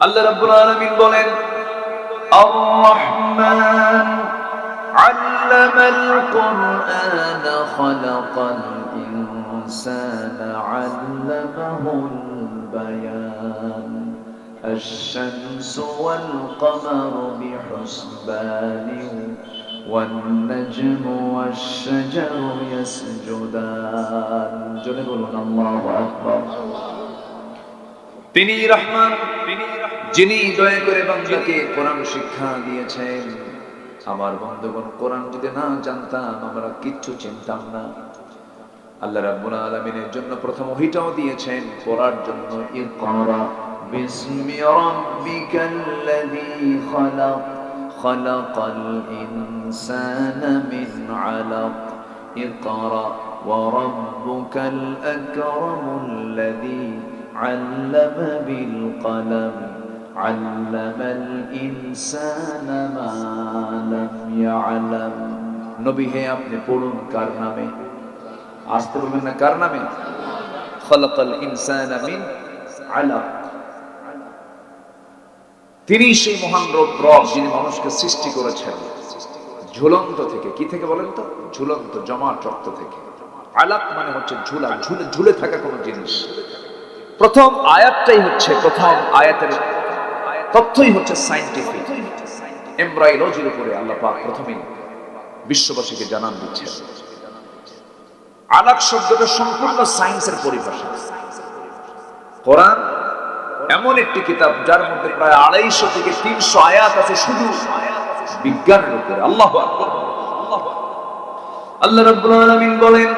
আল্লাহ রাব্বুল আলামিন বলেন আর রহমান আল্লামাল কুরআন খালাকাল ইনসানা আল্লামাহুল বায়ান الشمس والقمر بحسبان والنجم والشجر يسجدان جل الله أكبر তিনি রহমান যিনি দয়া করে বাংলাকে কোরআন শিক্ষা দিয়েছেন, আমার বন্ধুগণ, কোরআন যদি না জানতাম, আমরা কিচ্ছু চিনতাম না। আল্লাহ রাব্বুল আলামিনের জন্য প্রথম ওহিটাও দিয়েছেন, পড়ার জন্য ইকরা, বিসমি রাব্বিকাল্লাযী খালাক, খালাকাল ইনসানা মিন আলাক, ইকরা, ওয়া রাব্বুকাল আকরামুল্লাযী আল্লামা বিল কলাম। علم الإنسان ما لم يعلم নবী হে আপনি পড়ুন কার নামে আসতে বলবেন না কার নামে খলাকাল ইনসান মিন আলাক তিনি সেই মহান রব রব যিনি মানুষকে সৃষ্টি করেছেন ঝুলন্ত থেকে কি থেকে বলেন তো ঝুলন্ত জমাট রক্ত থেকে আলাক মানে হচ্ছে ঝুলা ঝুলে ঝুলে থাকা কোনো জিনিস প্রথম আয়াতটাই হচ্ছে প্রথম আয়াতের তথ্যই হচ্ছে সাইন্টিফিক এমব্রাইলজির উপরে আল্লাহ পাক প্রথমেই বিশ্ববাসীকে জানান দিচ্ছেন। আলাক শব্দটা সম্পূর্ণ সায়েন্সের পরিভাষা। কোরআন এমন একটি কিতাব যার মধ্যে প্রায় আড়াইশো থেকে তিনশো আয়াত আছে শুধু বিজ্ঞানের উপরে। আল্লাহ। আল্লাহ রাব্বুল আলামিন বলেন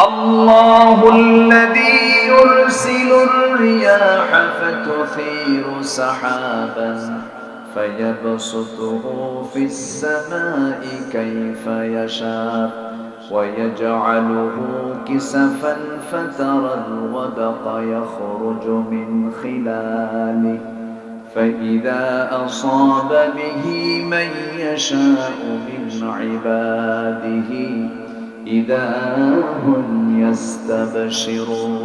الله الذي يرسل الرياح فتثير سحابا فيبسطه في السماء كيف يشاء ويجعله كسفا فترى الودق يخرج من خلاله فإذا أصاب به من يشاء من عباده إذا هم يستبشرون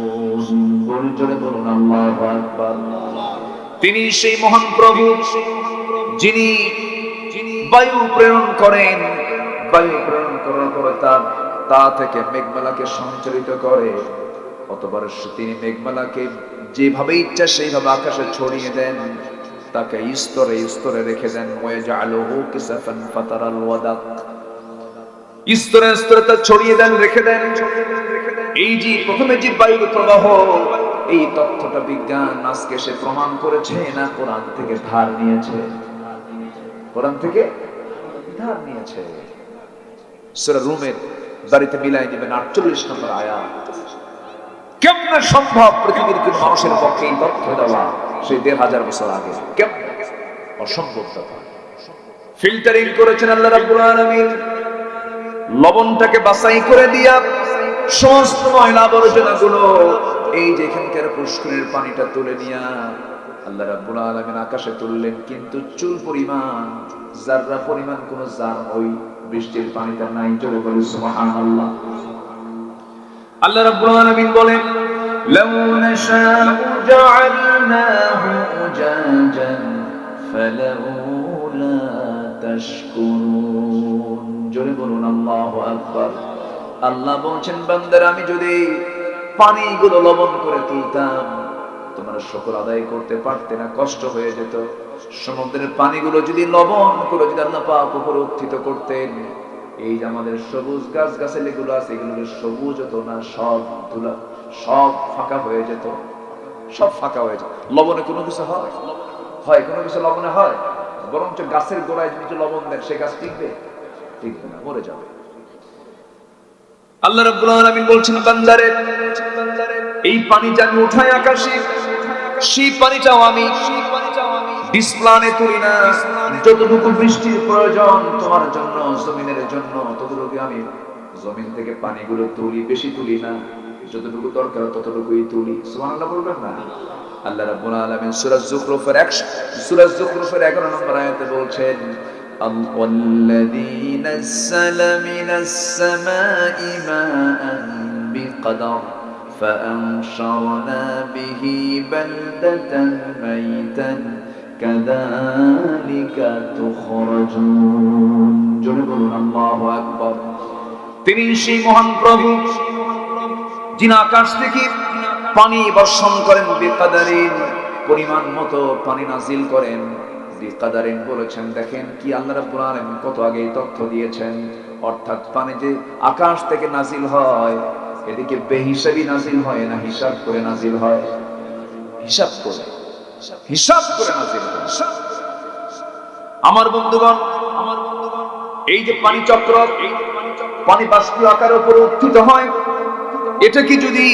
বলুন জোরে বলুন আল্লাহু আকবার তিনি সেই মহান প্রভু যিনি বায়ু প্রেরণ করেন বায়ু প্রেরণ করার পরে তা তা থেকে মেঘমালাকে সঞ্চালিত করে অতবার তিনি মেঘমালাকে যেভাবে ইচ্ছা সেইভাবে আকাশে ছড়িয়ে দেন তাকে স্তরে স্তরে রেখে দেন ওয়াজআলুহু কিসাফান ফাতারাল ওয়াদাক স্তরে স্তরে তা ছড়িয়ে দেন, রেখে দেন। এই যে প্রথমে যে বায়ুর প্রবাহ, এই তথ্যটা বিজ্ঞান আজকে সে প্রমাণ করেছে না কোরআন থেকে ধার নিয়েছে? কোরআন থেকে ধার নিয়েছে। সেটা রুমের বাড়িতে মিলাই দিবেন আটচল্লিশ নম্বর আয়াত। কেমন সম্ভব পৃথিবীর কোন মানুষের পক্ষে এই তথ্য দেওয়া? সেই দেড় হাজার বছর আগে। কেমন? অসম্ভব ফিল্টারিং করেছেন আল্লাহ রাব্বুল আলামিন। লবণটাকে বাছাই করে দিয়া সমস্ত ময়লা আবর্জনা গুলো এই যে এখানকার পুষ্করের পানিটা তুলে নিয়া আল্লাহ রাব্বুল আলামিন আকাশে তুললেন। কিন্তু চুল পরিমাণ, জাররা পরিমাণ কোন জার ওই বৃষ্টির পানিটা নাই। চলে বলে সুবহানাল্লাহ। আল্লাহ রাব্বুল আলামিন বলেন, লাউ নাশাউ জাআলনাহু উজাজান ফালাউলা তাশকুরুন জোরে বলুন, আল্লাহু আকবার। আল্লাহ বলছেন, বান্দার, আমি যদি পানিগুলো লবণ করে তুলতাম, তোমরা শুকর আদায় করতে পারতে না, কষ্ট হয়ে যেত। সমুদ্রের পানিগুলো যদি লবণ করে যদি আল্লাহ পাক উপরে উত্থিত করতেন, এই যে আমাদের সবুজ গাছ গাছালি গুলো আছে, এগুলো সবুজ হতো না, সব ধুলা, সব ফাঁকা হয়ে যেত। সব ফাঁকা হয়ে যেত। লবণে কোনো কিছু হয়? হয়, কোনো কিছু লবণে হয়? বরঞ্চ গাছের গোড়ায় যদি লবণ দেন, সে গাছ টিকবে? টিকবে না, মরে যাবে। আল্লাহ রাব্বুল আলামিন বলছেন, বান্দারে, এই আকাশে, সেই আমি ডিসপ্লানে তুলি না। যতটুকু বৃষ্টির প্রয়োজন তোমার জন্য, জমিনের জন্য, ততটুকু আমি জমিন থেকে পানিগুলো তুলি, বেশি তুলি না। যতটুকু দরকার, ততটুকুই তুলি। সুবহানাল্লাহ বলবেন না? আল্লাহ রাব্বুল আলামিন সূরা যুখরুফের 1 সূরা যুখরুফের 11 নম্বর আয়াতে বলছেন والذي نزل من السماء ماء بقدر فأنشرنا به بلدة ميتا كذلك تخرجون জোরে বলুন আল্লাহু আকবার তিনি সেই মহান প্রভু যিনি আকাশ থেকে পানি বর্ষণ করেন বেকাদারিন পরিমাণ মতো পানি নাজিল করেন বেকাদারিন বলেছেন, দেখেন কি আল্লাহ রাব্বুল আলামিন কত আগে এই তথ্য দিয়েছেন। অর্থাৎ পানি যে আকাশ থেকে নাজিল হয়, এদিকে বেহিসাবি নাজিল হয় না হিসাব করে নাজিল হয়। হিসাব করে হিসাব করে নাজিল হয়। আমার বন্ধুগণ আমার এই যে পানি চক্র, পানি বাষ্পীয় আকারের উপরে উত্থিত হয়, এটা কি যদি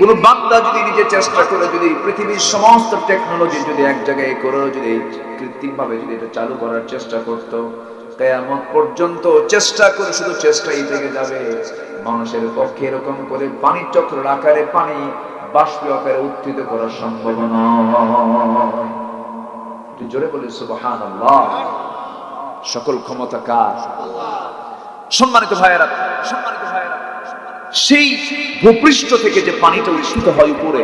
কোন বান্দা যদি নিজে চেষ্টা করে যদি পৃথিবীর সমস্ত টেকনোলজি যদি এক জায়গায় করে, যদি কৃত্রিম ভাবে যদি এটা চালু করার চেষ্টা করত, কেয়ামত পর্যন্ত চেষ্টা করে শুধু চেষ্টাই থেকে যাবে। মানুষের পক্ষে এরকম করে পানির চক্রের আকারে পানি বাষ্পীয় আকারে উত্থিত করা সম্ভব নয়। জোরে বলি সুবহান সকল ক্ষমতা কার? সম্মানিত ভাইয়েরা সম্মানিত ভাইয়েরা। সেই ভূপৃষ্ঠ থেকে যে পানিটা উচ্ছিত হয় উপরে,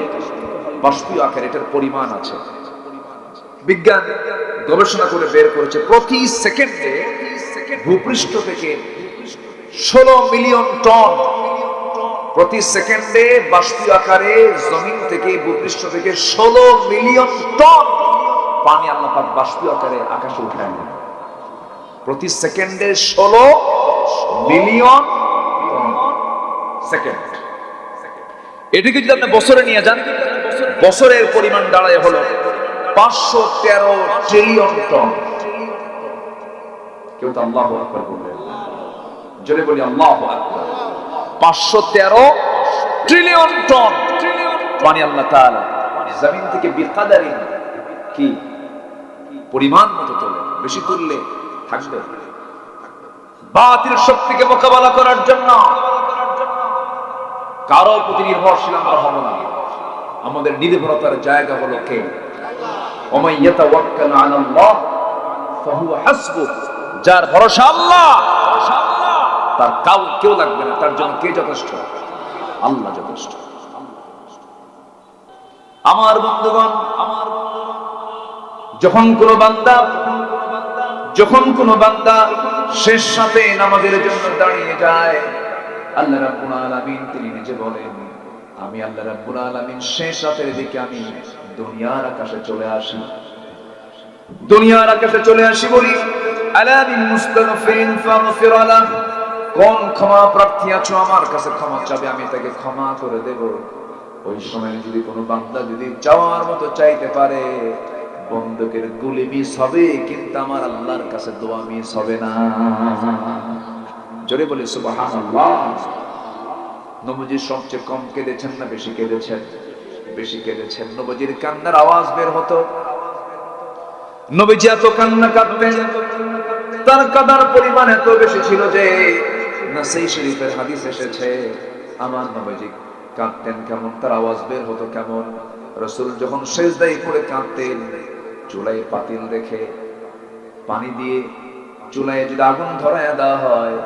বাষ্পীয় আকার এটার পরিমাণ আছে। বিজ্ঞান গবেষণা করে বের করেছে, প্রতি সেকেন্ডে ভূপৃষ্ঠ থেকে ষোলো মিলিয়ন টন প্রতি সেকেন্ডে বাষ্পীয় আকারে জমিন থেকে ভূপৃষ্ঠ থেকে ষোলো মিলিয়ন টন পানি আল্লাহ পাক বাষ্পীয় আকারে আকাশে উঠায় প্রতি সেকেন্ডে ষোলো মিলিয়ন সেকেন্ড এটাকে যদি আপনি বছরে নিয়ে যান, বছরের পরিমাণ দাঁড়ায় হলো পাঁচশো তেরো ট্রিলিয়ন টন কেউ তো আল্লাহ জোরে বলি আল্লাহ পাঁচশো তেরো ট্রিলিয়ন টন পানি আল্লাহ তাআলা জমিন থেকে বিকাদারি কি পরিমাণ মতো তোলে, বেশি তুললে থাকবে? বাতিল শক্তিকে মোকাবেলা করার জন্য কারও প্রতি নির্ভরশীল আমরা হব না। আমাদের নির্ভরতার জায়গা হলো কে? যার ভরসা তার কাউ কেউ লাগবে না, তার জন্য কে যথেষ্ট? আল্লাহ যথেষ্ট। আমার বন্ধুগণ আমার যখন কোন বান্দা, যখন কোন বান্দা শেষ সাথে নামাজের জন্য দাঁড়িয়ে যায় আল্লাহ রাব্বুল আলামিন তিনি নিজে বলেন, আমি আল্লাহ রাব্বুল আলামিন শেষ রাতের দিকে আমি দুনিয়ার আকাশে চলে আসি। দুনিয়ার আকাশে চলে আসি বলি, আলা বিল মুস্তাগফিরিন ফাগফির লাহ। কোন ক্ষমা প্রার্থী আছো আমার কাছে ক্ষমা চাবে, আমি তাকে ক্ষমা করে দেব। ওই সময় যদি কোনো বান্দা যদি চাওয়ার মতো চাইতে পারে, বন্দুকের গুলি মিস হবে, কিন্তু আমার আল্লাহর কাছে দোয়া মিস হবে না। জোরে বলি, সুবহানাল্লাহ। নবজি সবচেয়ে কম কেঁদেছেন না, বেশি কেঁদেছেন? বেশি কেঁদেছেন। নবজির কান্নার আওয়াজ বের হতো। নবীজি এত কান্না কাঁদতেন। তার কাদার পরিমাণ এত বেশি ছিল যে নাসাই শরীফের হাদিস এসেছে। আমার নবীজি কাঁদতেন কেমন? তার আওয়াজ বের হতো কেমন? রসুল যখন সেজদাই করে কাঁদতেন চুলাই পাতিল রেখে পানি দিয়ে চুলায় যদি আগুন ধরায় দেওয়া হয়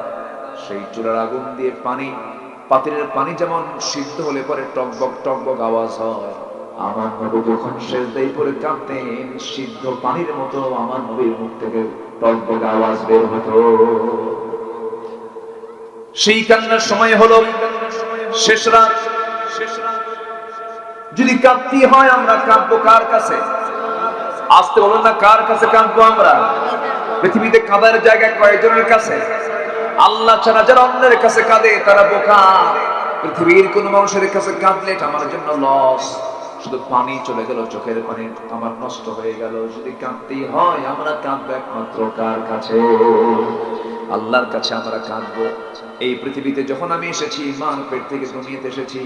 সেই চুলার আগুন দিয়ে পানি, পাতিলের পানি যেমন সিদ্ধ হলে পরে টকবক টকবক আওয়াজ হয়। আমার নবী যখন সেজদাই করে কাঁদতেন, সিদ্ধ পানির মতো আমার নবীর মুখ থেকে টকবক আওয়াজ বের হতো। সেই কান্নার সময় হলো, শেষ রাত। শেষ যদি কাঁদতে হয় আমরা কাঁদবো কার কাছে? আসতে বলুন না, কার কাছে কাঁদবো আমরা? পৃথিবীতে কাঁদার জায়গায় কয়েকজনের কাছে? আল্লাহ ছাড়া যারা অন্যের কাছে কাঁদে, তারা বোকা। পৃথিবীর কোন মানুষের কাছে কাঁদলে এটা আমার জন্য লস শুধু পানি চলে গেল, চোখের পানি আমার নষ্ট হয়ে গেল। যদি কাঁদতেই হয়, আমরা কাঁদবো একমাত্র কার কাছে? আল্লাহর কাছে আমরা কাঁদবো। এই পৃথিবীতে যখন আমি এসেছি, মার পেট থেকে দুনিয়াতে এসেছি,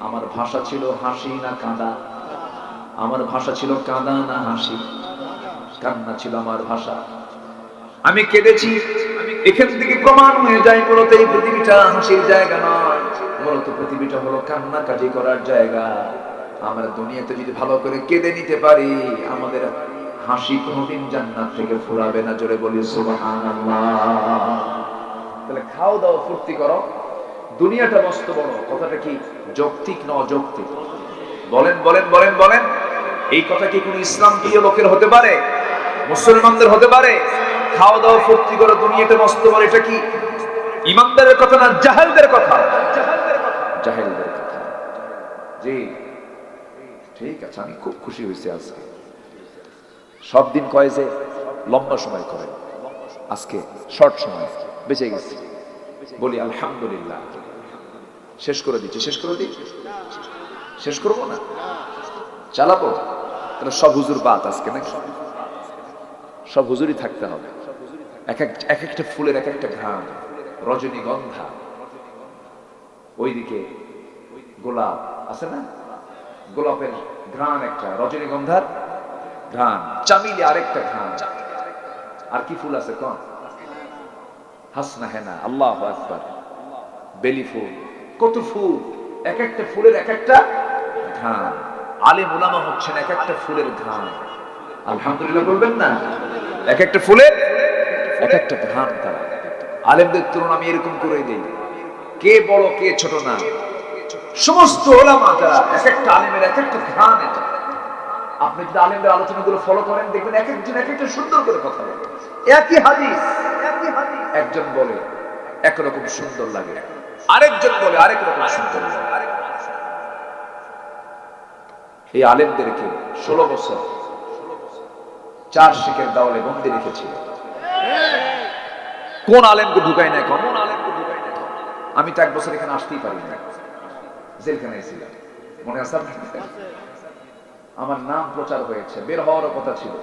আমার ভাষা ছিল হাসি না কাঁদা। আমার ভাষা ছিল কাঁদা না হাসি। কান্না ছিল আমার ভাষা। আমি কেঁদেছি। এখান থেকে প্রমাণ হয়ে যায় মূলত এই পৃথিবীটা হাসির জায়গা নয়। মূলত পৃথিবীটা হলো কান্না কাজি করার জায়গা। আমরা দুনিয়াতে যদি ভালো করে কেঁদে নিতে পারি, আমাদের হাসি কোনোদিন জান্নাত থেকে ফুরাবে না। জোরে বলি তাহলে খাও দাও, ফুর্তি করো। দুনিয়াটা মস্ত বড়, কথাটা কি যৌক্তিক না অযৌক্তিক? বলেন বলেন বলেন বলেন। এই কথা কি কোন ইসলাম প্রিয় লোকের হতে পারে? মুসলমানদের হতে পারে? খাওয়া দাওয়া ফুর্তি করে দুনিয়াটা মস্ত বড় এটা কি ইমানদারের কথা না জাহেলদের কথা? জাহেলদের কথা। জি, ঠিক আছে, আমি খুব খুশি হয়েছি আজকে। সব দিন কয় যে লম্বা সময় করে, আজকে শর্ট সময়, বেঁচে গেছি। বলি আলহামদুলিল্লাহ। শেষ করে দিচ্ছি, শেষ করে দিই শেষ করব না? চালাবো? তাহলে সব হুজুর বাদ আজকে নাকি? সব হুজুরই থাকতে হবে। এক এক এক একটা ফুলের এক একটা ঘ্রাণ, রজনীগন্ধা। ওইদিকে গোলাপ, আছে না? গোলাপের ঘ্রাণ একটা, রজনীগন্ধার ঘ্রাণ। চামিলি আরেকটা ঘ্রাণ। আর কি ফুল আছে কন? হাসনা হেনা, আল্লাহ আকবার। বেলি ফুল। কত ফুল! এক একটা ফুলের এক একটা ঘ্রাণ। আলে মোলামা হচ্ছেন এক একটা ফুলের ঘ্রাণ। আলহামদুলিল্লাহ বলবেন না। এক একটা ফুলের এক একটা ঘ্রাণ তারা। আলেমদের তুলনা আমি এরকম করে দিই। কে বড়, কে ছোট না। সমস্ত ওলামা যারা এক একটা আলেমের এক একটা এটা আপনি যদি আলেমদের ফলো করেন, দেখবেন এক একজন এক একটা সুন্দর করে কথা বলে। একই হাদিস। একজন বলে, একরকম সুন্দর লাগে। আরেকজন বলে আরেক রকম সুন্দর এই আলেমদেরকে ষোলো বছর চার শিখের দাওয়ালে বন্দি রেখেছিল। কোন আলেমকে ঢুকাই না এখন? আমি তো এক বছর এখানে আসতেই পারি না জেলখানায় ছিলাম। মনে আছে আমার নাম প্রচার হয়েছে। বের হওয়ার কথা ছিল।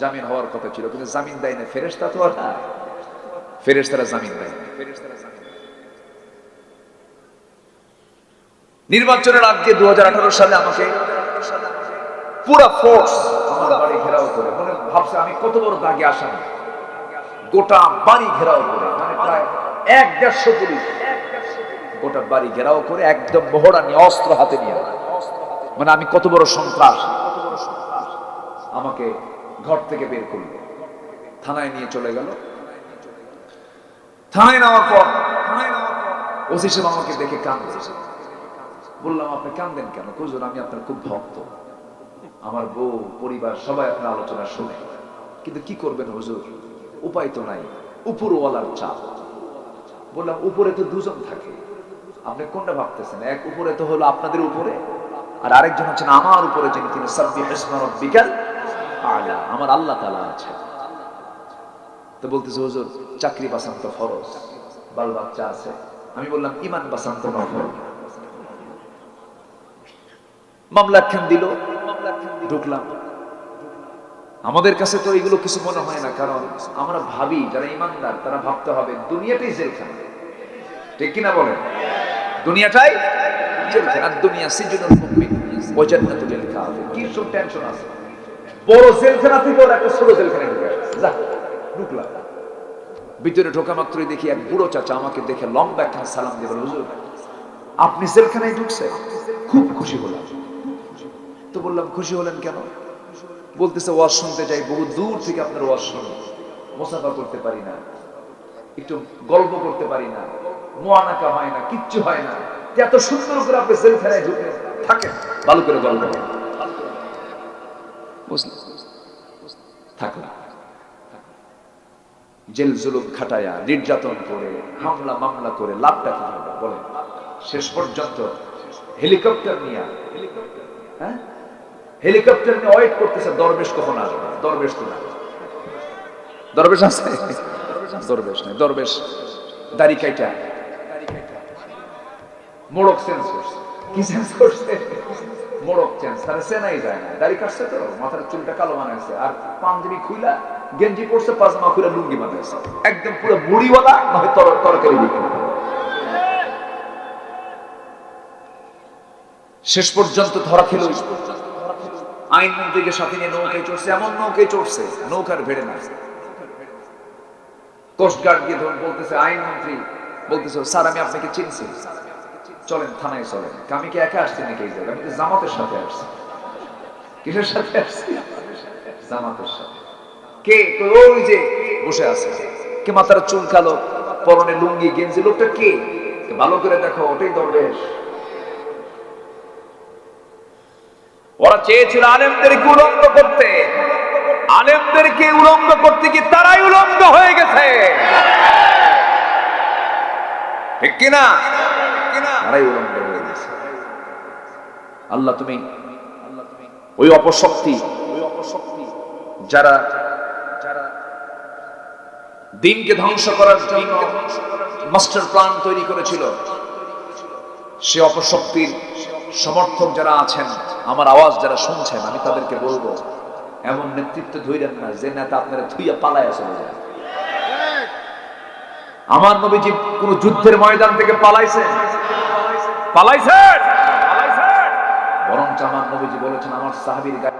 জামিন হওয়ার কথা ছিল। কিন্তু জামিন দেয় না ফেরেস্তা তো আর ফেরেস্তারা জামিন দেয় না নির্বাচনের আগে দু হাজার আঠারো সালে আমাকে পুরা ফোর্স আমার বাড়ি ঘেরাও করে। মনে ভাবছে আমি কত বড় দাগে আসামি। গোটা বাড়ি ঘেরাও করে মানে এক দেড়শো পুলিশ। গোটা বাড়ি ঘেরাও করে একদম মোহরা নিয়ে, অস্ত্র হাতে নিয়ে মানে আমি কত বড় সন্ত্রাস। আমাকে ঘর থেকে বের করল। থানায় নিয়ে চলে গেল। থানায় নেওয়ার পর, ওসি সাহেব আমাকে দেখে কান্দে বললাম, আপনি কান্দেন কেন? কুজুর আমি আপনার খুব ভক্ত। আমার বউ, পরিবার, সবাই আপনার আলোচনা শুনে। কিন্তু কি করবেন হুজুর? উপায় তো নাই। উপরওয়ালার চাপ। বললাম, উপরে তো দুজন থাকে। আপনি কোনটা ভাবতেছেন? এক উপরে তো হলো আপনাদের উপরে, আর আরেকজন হচ্ছেন আমার উপরে, যিনি তিনি রাব্বিকাল আলা। আমার আল্লাহ তাআলা আছে তো বলতেছে, হুজুর, চাকরি বাসান তো ফরজ। বাল বাচ্চা আছে। আমি বললাম, ইমান বাসান তো নফল। মামলা খান দিল। ঢুকলাম। আমাদের কাছে তো এগুলো কিছু মনে হয় না, কারণ আমরা ভাবি, যারা ইমানদার, তারা ভাবতে হবে দুনিয়াটাই জেলখানা। ঠিক কিনা বলেন? দুনিয়াটাই জেলখানা। দুনিয়া সিজনুল কাফির। কি সব টেনশন আছে? বড় জেলখানা থেকে ওরা একটা ছোট জেলখানায় ঢুকে যা, ঢুকলাম। ভিতরে ঢোকা মাত্রই দেখি এক বুড়ো চাচা আমাকে দেখে লম্বা একটা সালাম দিয়ে বলে আপনি জেলখানায় ঢুকছেন? খুব খুশি হলাম। তো বললাম, খুশি হলেন কেন? বলতেছে ওয়াজ শুনতে যাই, বহু দূর থেকে আপনার ওয়াজ শুনি মোসাফা করতে পারি না। একটু গল্প করতে পারি না। মোয়ানাকা হয় না, কিচ্ছু হয় না। এত সুন্দর করে আপনি জেলখানায় ঢুকে থাকেন, ভালো করে গল্প জেল খাটায়া, নির্যাতন করে, হামলা, মামলা করে, লাভটা কি হবে? শেষ পর্যন্ত হেলিকপ্টার নিয়ে হ্যাঁ? হেলিকপ্টার নিয়ে ওয়েট করতেছে, দরবেশ কখন আসবে? দরবেশ তো না দরবেশ আছে? দরবেশ নাই, দরবেশ। দাড়ি কাইটা। মোড়ক চেঞ্জ করছে কি চেঞ্জ করছে মোড়ক চেঞ্জ তাহলে চেনাই যায় না। দাড়ি কাটছে তো, মাথার চুলটা কালো বানাইছে। আর পাঞ্জাবি খুইলা, গেঞ্জি পরছে পাজামা খুইলা লুঙ্গি বানাইছে। একদম পুরো মুড়িওয়ালা তর- তরকারি বিক্রি। শেষ পর্যন্ত ধরা খেল। আইন মন্ত্রীকে সাথে নিয়ে নৌকায় চড়ছে, এমন নৌকায় চড়ছে, নৌকার ভেড়ে না কোস্টগার্ড গিয়ে ধরুন, বলতেছে, আইন মন্ত্রী, বলতেছে, স্যার, আমি আপনাকে চিনছি। চলেন, থানায় চলেন। আমি কি একা আসছি নাকি আমি তো জামাতের সাথে আসছি। কিসের সাথে আসছি? জামাতের সাথে। কে? ওই যে বসে আছে। কে মাথার চুল কালো, পরনে লুঙ্গি, গেঞ্জি, লোকটা কে? ভালো করে দেখো, ওটাই দরবেশ ওরা চেয়েছিল আলেমদেরকে উলঙ্গ করতে। আলেমদেরকে উলঙ্গ করতে কি তারাই উলঙ্গ হয়ে গেছে? ঠিক কিনা? তারাই উলঙ্গ হয়ে গেছে। আল্লাহ তুমি, ওই অপশক্তি ওই অপশক্তি যারা যারা দিনকে ধ্বংস করার জন্য মাস্টার প্ল্যান তৈরি করেছিল, সে অপশক্তির সমর্থক যারা আছেন, আমার আওয়াজ যারা শুনছেন, আমি তাদেরকে বলব, এমন নেতৃত্ব ধৈরেন না যে নেতা আপনারা ধুইয়া পালায় যায় আমার নবীজি কোন যুদ্ধের ময়দান থেকে পালাইছে? পালাইছে? বরঞ্চ আমার নবীজি বলেছেন, আমার সাহাবির গায়ে